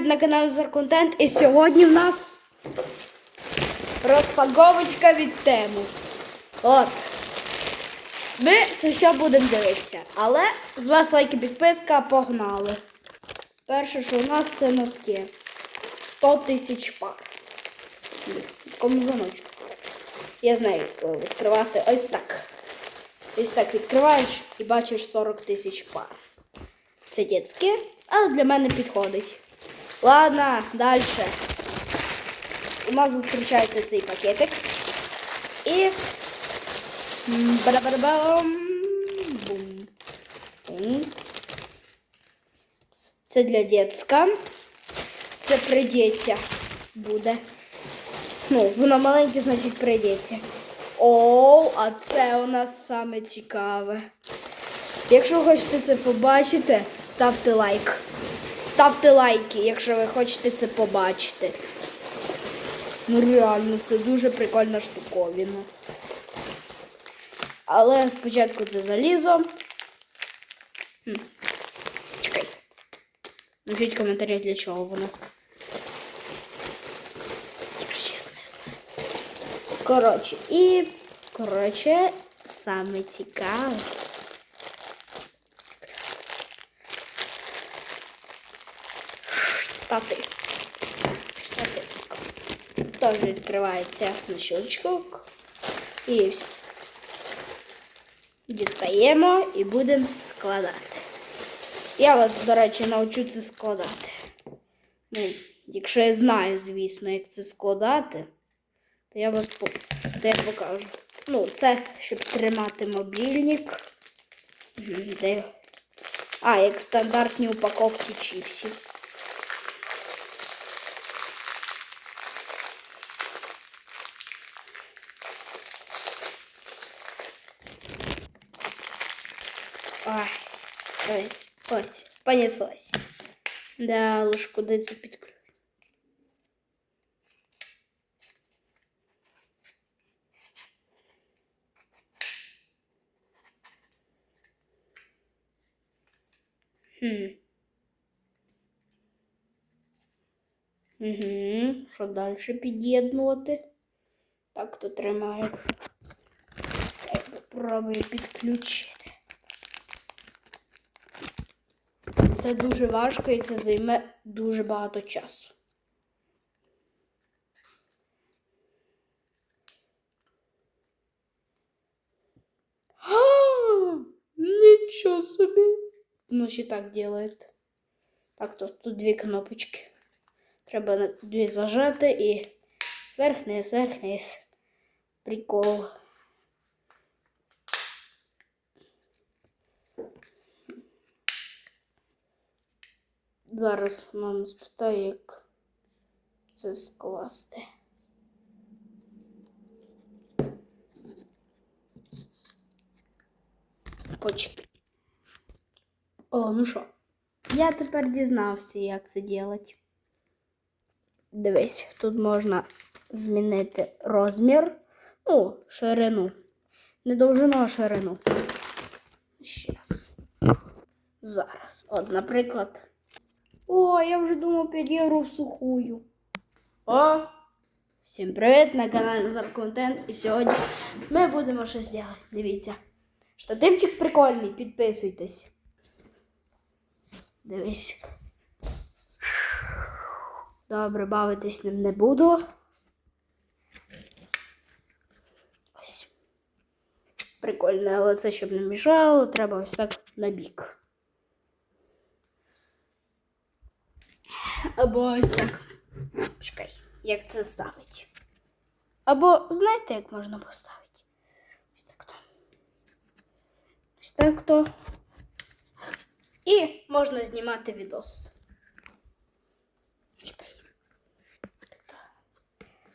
на каналі Зарконтент і сьогодні в нас розпаковочка від тему. От. Ми це все будемо дивитися. Але з вас лайк і підписка, погнали. Перше, що у нас це носки. 100 тисяч пар. Кому замочку. Я знаю, як відкривати ось так. Ось так відкриваєш і бачиш 40 тисяч пар. Це дітське, але для мене підходить. Ладно, далі. У нас зустрічається цей пакетик. І. м, бада-бада-бам, бум. Це для дітська. Це придється буде. Ну, воно маленьке, значить придється. О, а це у нас саме цікаве. Якщо хочете це побачити, ставте лайк. Ставте лайки, якщо ви хочете це побачити. Ну реально, це дуже прикольна штуковина. Але спочатку це залізо. Хм. Чекай. Напишіть в коментарях, для чого воно. Якщо чесно, я знаю. Коротше, і. Коротше, саме цікаве. Штатив. Штативсько. Теж відкривається на щелчок. І все. Дістаємо і будемо складати. Я вас, до речі, навчу це складати. Ну, якщо я знаю, звісно, як це складати, то я вас покажу. Ну, це щоб тримати мобільник. А, як стандартні упаковки чіпсів. Ой, ось, ось, понеслась. Да, але ж куди це підключити? Хм. Угу. Що далі під'єднувати? Так, то тримаю. Так, попробую підключити. Це дуже важко і це займе дуже багато часу. Нічого собі. Ну, ще так делает. Так, тут, тут дві кнопочки. Треба дві зажати і вверх-вниз, вверх-вниз. Прикол. Зараз мама спитає, як це скласти. Почекай. О, ну що? Я тепер дізнався, як це робити. Дивись, тут можна змінити розмір, ну, ширину. Не довжину, а ширину. Щас. Зараз. От, наприклад. О, я вже думав 5 євро в сухую. О! Всім привіт на каналі Назар Контент. І сьогодні ми будемо щось робити. Дивіться. Штативчик прикольний, підписуйтесь. Дивись. Добре, бавитись ним не буду. Ось. Прикольне, але це щоб не мішало, треба ось так на бік. Або ось так. Чекай, як це ставить. Або знаєте, як можна поставити? Ось так то. Ось так то. І можна знімати відос. Чекай.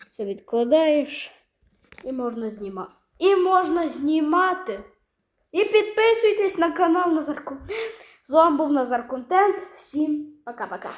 Це відкладаєш. І можна знімати. І можна знімати. І підписуйтесь на канал Назар Контент. З вами був Назар Контент. Всім пока-пока.